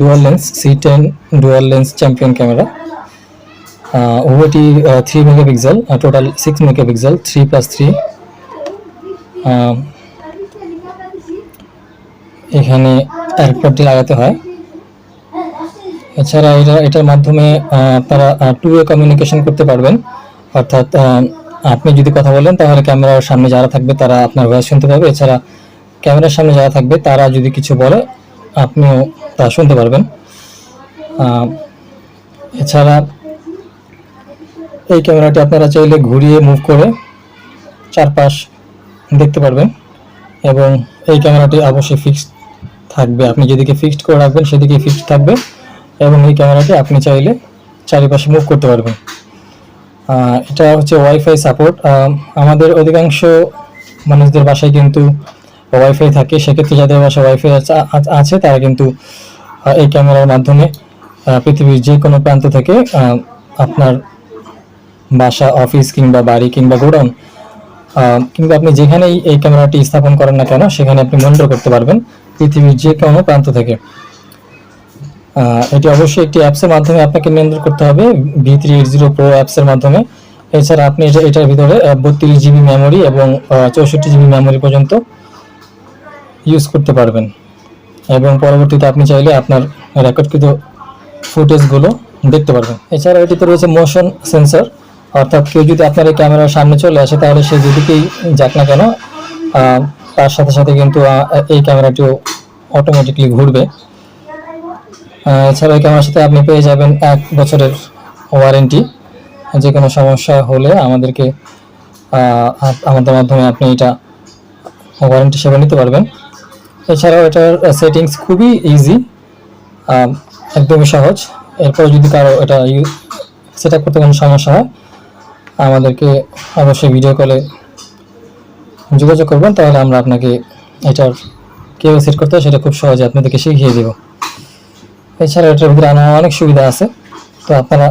Dual lens C ten dual lens champion camera উভয়টি three megapixel total six megapixel three plus three এখানে অ্যাডাপ্টারটি লাগাতে হয়। এছাড়া এটা, এটার মাধ্যমে আপনারা টু ওয়ে কমিউনিকেশন করতে পারবেন। অর্থাৎ আপনি যদি কথা বলেন, তাহলে ক্যামেরার সামনে যারা থাকবে, তারা আপনার ভয়েস শুনতে পাবে। এছাড়া ক্যামেরার সামনে যারা থাকবে, তারা যদি কিছু বলে আপনিও তা শুনতে পারবেন। এছাড়া এই ক্যামেরাটি আপনারা চাইলে ঘুরিয়ে মুভ করে চারপাশ দেখতে পারবেন এবং এই ক্যামেরাটি অবশ্যই ফিক্সড থাকবে। আপনি যেদিকে ফিক্সড করে রাখবেন সেদিকে ফিক্সড থাকবে এবং এই ক্যামেরাটি আপনি চাইলে চারিপাশে মুভ করতে পারবেন। এটা হচ্ছে ওয়াইফাই সাপোর্ট আমাদের অধিকাংশ মানুষদের বাসায় কিন্তু ওয়াইফাই থাকে, সেক্ষেত্রে যাদের বাসায় ওয়াইফাই আছে তারা কিন্তু এই ক্যামেরার মাধ্যমে পৃথিবীর যে কোনো প্রান্ত থেকে আপনার বাসা, অফিস কিংবা বাড়ি কিংবা গোডাউন কিংবা আপনি যেখানেই এই ক্যামেরাটি স্থাপন করেন না কেন, সেখানে আপনি মনিটর করতে পারবেন, পৃথিবীর যে কোনো প্রান্ত থেকে। এটি অবশ্যই একটি অ্যাপসের মাধ্যমে আপনাকে নিয়ন্ত্রণ করতে হবে V three eight zero pro অ্যাপসের মাধ্যমে। এছাড়া আপনি এটা, এটার ভিতরে বত্রিশ জিবি মেমোরি এবং চৌষট্টি জিবি মেমোরি পর্যন্ত ইউজ করতে পারবেন। এবং পরবর্তীতে আপনি চাইলে আপনার রেকর্ডকৃত ফুটেজগুলো দেখতে পারবেন। এছাড়া এটিতে রয়েছে মোশন সেন্সর অর্থাৎ কেউ যদি আপনার এই ক্যামেরার সামনে চলে আসে, তাহলে সে যেদিকেই যাক না কেন তার সাথে সাথে কিন্তু এই ক্যামেরাটিও অটোমেটিকলি ঘুরবে। এছাড়া এই ক্যামেরার সাথে আপনি পেয়ে যাবেন এক বছরের ওয়ারেন্টি যে কোনো সমস্যা হলে আমাদেরকে আমাদের মাধ্যমে আপনি এটা ওয়ারেন্টি সেবা নিতে পারবেন। এছাড়াও এটার সেটিংস খুবই ইজি একদমই সহজ। এরপর যদি কারও এটা সেট করতে কোনো সমস্যা হয়, আমাদেরকে অবশ্যই ভিডিও কলে যোগাযোগ করবেন, তাহলে আমরা আপনাকে এটার কীভাবে সেট করতে হয়, সেটা খুব সহজে আপনাদেরকে শিখিয়ে দেব। এছাড়া এটার ভিতরে আরও অনেক সুবিধা আছে। তো আপনারা,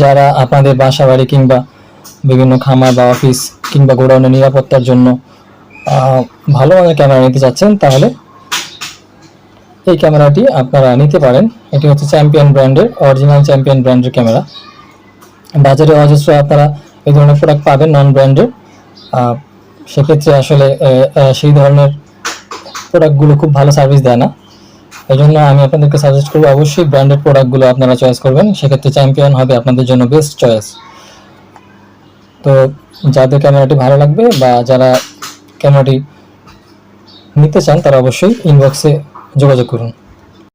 যারা আপনাদের বাসা বাড়ি কিংবা বিভিন্ন খামার বা অফিস কিংবা গোডাউনের নিরাপত্তার জন্য ভালো মানের ক্যামেরা নিতে চাচ্ছেন, তাহলে এই ক্যামেরাটি আপনারা নিতে পারেন। এটি হচ্ছে চ্যাম্পিয়ন ব্র্যান্ডের অরিজিনাল চ্যাম্পিয়ন ব্র্যান্ডের ক্যামেরা বাজারে অজস্র আপনারা এই ধরনের প্রোডাক্ট পাবেন নন ব্র্যান্ডের সেক্ষেত্রে আসলে সেই ধরনের প্রোডাক্টগুলো খুব ভালো সার্ভিস দেয় না। এই জন্য আমি আপনাদেরকে সাজেস্ট করব, অবশ্যই ব্র্যান্ডেড প্রোডাক্টগুলো আপনারা চয়েস করবেন। সেক্ষেত্রে চ্যাম্পিয়ন হবে আপনাদের জন্য বেস্ট চয়েস তো যাদের ক্যামেরাটি ভালো লাগবে বা যারা ক্যামেরাটি নিতে চান তারা অবশ্যই ইনবক্সে যোগাযোগ করুন।